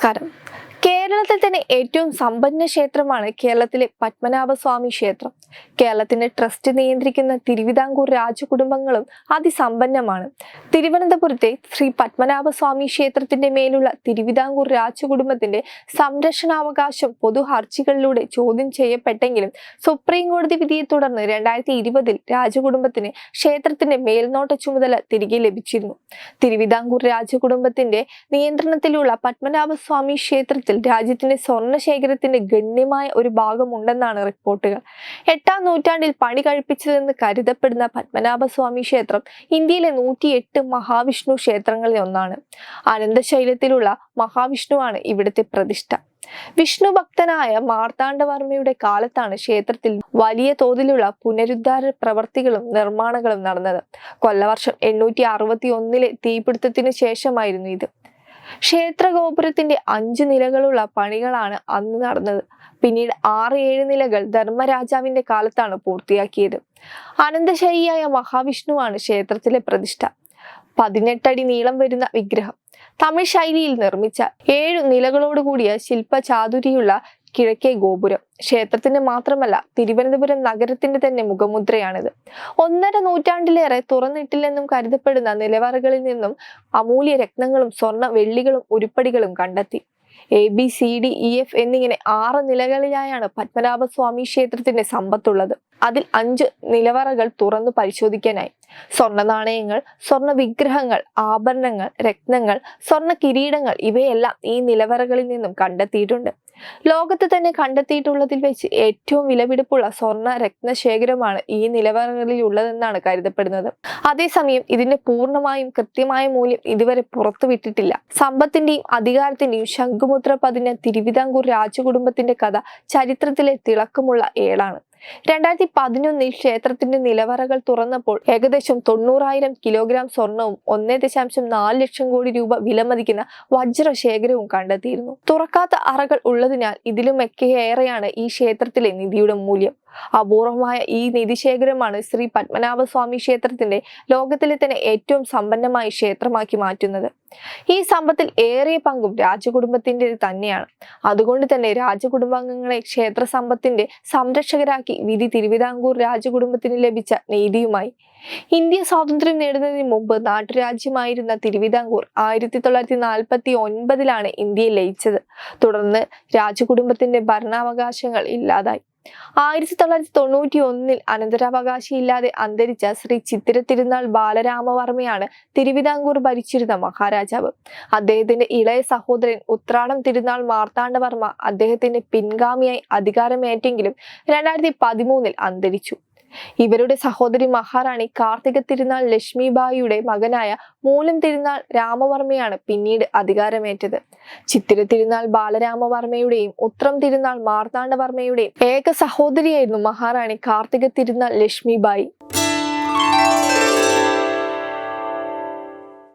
cara, കേരളത്തിൽ തന്നെ ഏറ്റവും സമ്പന്ന ക്ഷേത്രമാണ് കേരളത്തിലെ പത്മനാഭസ്വാമി ക്ഷേത്രം. കേരളത്തിന്റെ ട്രസ്റ്റ് നിയന്ത്രിക്കുന്ന തിരുവിതാംകൂർ രാജകുടുംബങ്ങളും അതിസമ്പന്നമാണ്. തിരുവനന്തപുരത്തെ ശ്രീ പത്മനാഭസ്വാമി ക്ഷേത്രത്തിന്റെ മേലുള്ള തിരുവിതാംകൂർ രാജകുടുംബത്തിന്റെ സംരക്ഷണാവകാശം പൊതു ഹർജികളിലൂടെ ചോദ്യം ചെയ്യപ്പെട്ടെങ്കിലും സുപ്രീം കോടതി വിധിയെ തുടർന്ന് രണ്ടായിരത്തി ഇരുപതിൽ രാജകുടുംബത്തിന് ക്ഷേത്രത്തിന്റെ മേൽനോട്ട ചുമതല തിരികെ ലഭിച്ചിരുന്നു. തിരുവിതാംകൂർ രാജകുടുംബത്തിന്റെ നിയന്ത്രണത്തിലുള്ള പത്മനാഭസ്വാമി ക്ഷേത്രത്തിൽ രാജ്യത്തിന്റെ സ്വർണ ശേഖരത്തിന്റെ ഗണ്യമായ ഒരു ഭാഗമുണ്ടെന്നാണ് റിപ്പോർട്ടുകൾ. എട്ടാം നൂറ്റാണ്ടിൽ പണി കഴിപ്പിച്ചതെന്ന് കരുതപ്പെടുന്ന പത്മനാഭസ്വാമി ക്ഷേത്രം ഇന്ത്യയിലെ നൂറ്റിയെട്ട് മഹാവിഷ്ണു ക്ഷേത്രങ്ങളിൽ ഒന്നാണ്. അനന്തശൈലത്തിലുള്ള മഹാവിഷ്ണുവാണ് ഇവിടുത്തെ പ്രതിഷ്ഠ. വിഷ്ണു ഭക്തനായ മാർത്താണ്ഡവർമ്മയുടെ കാലത്താണ് ക്ഷേത്രത്തിൽ വലിയ തോതിലുള്ള പുനരുദ്ധാര പ്രവർത്തികളും നിർമ്മാണങ്ങളും നടന്നത്. കൊല്ലവർഷം എണ്ണൂറ്റി അറുപത്തി ഒന്നിലെ തീപിടുത്തത്തിന് ശേഷമായിരുന്നു ഇത്. ക്ഷേത്ര ഗോപുരത്തിന്റെ അഞ്ച് നിലകളുള്ള പണികളാണ് അന്ന് നടന്നത്. പിന്നീട് ആറ് ഏഴ് നിലകൾ ധർമ്മരാജാവിന്റെ കാലത്താണ് പൂർത്തിയാക്കിയത്. അനന്തശൈലിയായ മഹാവിഷ്ണുവാണ് ക്ഷേത്രത്തിലെ പ്രതിഷ്ഠ. പതിനെട്ടടി നീളം വരുന്ന വിഗ്രഹം. തമിഴ് ശൈലിയിൽ നിർമ്മിച്ച ഏഴു നിലകളോടുകൂടിയ ശില്പചാതുരിയുള്ള കിഴക്കേ ഗോപുരം. ക്ഷേത്രത്തിന്റെ മാത്രമല്ല തിരുവനന്തപുരം നഗരത്തിന്റെ തന്നെ മുഖമുദ്രയാണിത്. ഒന്നര നൂറ്റാണ്ടിലേറെ തുറന്നിട്ടില്ലെന്നും കരുതപ്പെടുന്ന നിലവറകളിൽ നിന്നും അമൂല്യ രത്നങ്ങളും സ്വർണ വെള്ളികളും ഉരുപ്പടികളും കണ്ടെത്തി. A B C D E F എന്നിങ്ങനെ ആറ് നിലകളിലായാണ് പത്മനാഭസ്വാമി ക്ഷേത്രത്തിന്റെ സമ്പത്തുള്ളത്. അതിൽ അഞ്ച് നിലവറകൾ തുറന്നു പരിശോധിക്കാനായി. സ്വർണ നാണയങ്ങൾ സ്വർണ വിഗ്രഹങ്ങൾ ആഭരണങ്ങൾ രത്നങ്ങൾ സ്വർണ കിരീടങ്ങൾ ഇവയെല്ലാം ഈ നിലവറകളിൽ നിന്നും കണ്ടെത്തിയിട്ടുണ്ട്. ലോകത്ത് തന്നെ കണ്ടെത്തിയിട്ടുള്ളതിൽ വെച്ച് ഏറ്റവും വിലപിടിപ്പുള്ള സ്വർണ രത്നശേഖരമാണ് ഈ നിലവറകളിൽ ഉള്ളതെന്നാണ് കരുതപ്പെടുന്നത്. അതേസമയം ഇതിന്റെ പൂർണമായും കൃത്യമായ മൂല്യം ഇതുവരെ പുറത്തുവിട്ടിട്ടില്ല സമ്പത്തിന്റെയും അധികാരത്തിന്റെയും ശംഖുമുദ്ര പതിഞ്ഞ തിരുവിതാംകൂർ രാജകുടുംബത്തിന്റെ കഥ ചരിത്രത്തിലെ തിളക്കമുള്ള ഏളാണ്. രണ്ടായിരത്തി പതിനൊന്നിൽ ക്ഷേത്രത്തിന്റെ നിലവറകൾ തുറന്നപ്പോൾ ഏകദേശം തൊണ്ണൂറായിരം കിലോഗ്രാം സ്വർണവും ഒന്നേ ദശാംശം നാല് ലക്ഷം കോടി രൂപ വിലമതിക്കുന്ന വജ്രശേഖരവും കണ്ടെത്തിയിരുന്നു. തുറക്കാത്ത അറകൾ ഉള്ളതിനാൽ ഇതിലുമൊക്കെ ഏറെയാണ് ഈ ക്ഷേത്രത്തിലെ നിധിയുടെ മൂല്യം. അപൂർവമായ ഈ നിധിശേഖരമാണ് ശ്രീ പത്മനാഭസ്വാമി ക്ഷേത്രത്തിന്റെ ലോകത്തിലെ തന്നെ ഏറ്റവും സമ്പന്നമായ ക്ഷേത്രമാക്കി മാറ്റുന്നത്. ഈ സമ്പത്തിൽ ഏറിയ പങ്കും രാജകുടുംബത്തിന്റെ തന്നെയാണ്. അതുകൊണ്ട് തന്നെ രാജകുടുംബാംഗങ്ങളെ ക്ഷേത്ര സമ്പത്തിന്റെ സംരക്ഷകരാക്കി വിധി തിരുവിതാംകൂർ രാജകുടുംബത്തിന് ലഭിച്ച നീതിയുമായി ഇന്ത്യ സ്വാതന്ത്ര്യം നേടുന്നതിന് മുമ്പ് നാട്ടുരാജ്യമായിരുന്ന തിരുവിതാംകൂർ ആയിരത്തി തൊള്ളായിരത്തി നാൽപ്പത്തി ഒൻപതിലാണ് ഇന്ത്യയിൽ ലയിച്ചത്. തുടർന്ന് രാജകുടുംബത്തിന്റെ ഭരണാവകാശങ്ങൾ ഇല്ലാതായി. ആയിരത്തി തൊള്ളായിരത്തി തൊണ്ണൂറ്റി ഒന്നിൽ അനന്തരാവകാശിയില്ലാതെ അന്തരിച്ച ശ്രീ ചിത്തിര തിരുനാൾ ബാലരാമവർമ്മയാണ് തിരുവിതാംകൂർ ഭരിച്ചിരുന്ന മഹാരാജാവ്. അദ്ദേഹത്തിന്റെ ഇളയ സഹോദരൻ ഉത്രാടം തിരുനാൾ മാർത്താണ്ഡവർമ്മ അദ്ദേഹത്തിന്റെ പിൻഗാമിയായി അധികാരമേറ്റെങ്കിലും രണ്ടായിരത്തി പതിമൂന്നിൽ അന്തരിച്ചു. ഇവരുടെ സഹോദരി മഹാറാണി കാർത്തിക തിരുനാൾ ലക്ഷ്മിബായിയുടെ മകനായ മൂലം തിരുനാൾ രാമവർമ്മയാണ് പിന്നീട് അധികാരമേറ്റത്. ചിത്തിര തിരുനാൾ ബാലരാമവർമ്മയുടെയും ഉത്രം തിരുനാൾ മാർത്താണ്ഡവർമ്മയുടെയും ഏക സഹോദരിയായിരുന്നു മഹാറാണി കാർത്തിക തിരുനാൾ ലക്ഷ്മിബായി.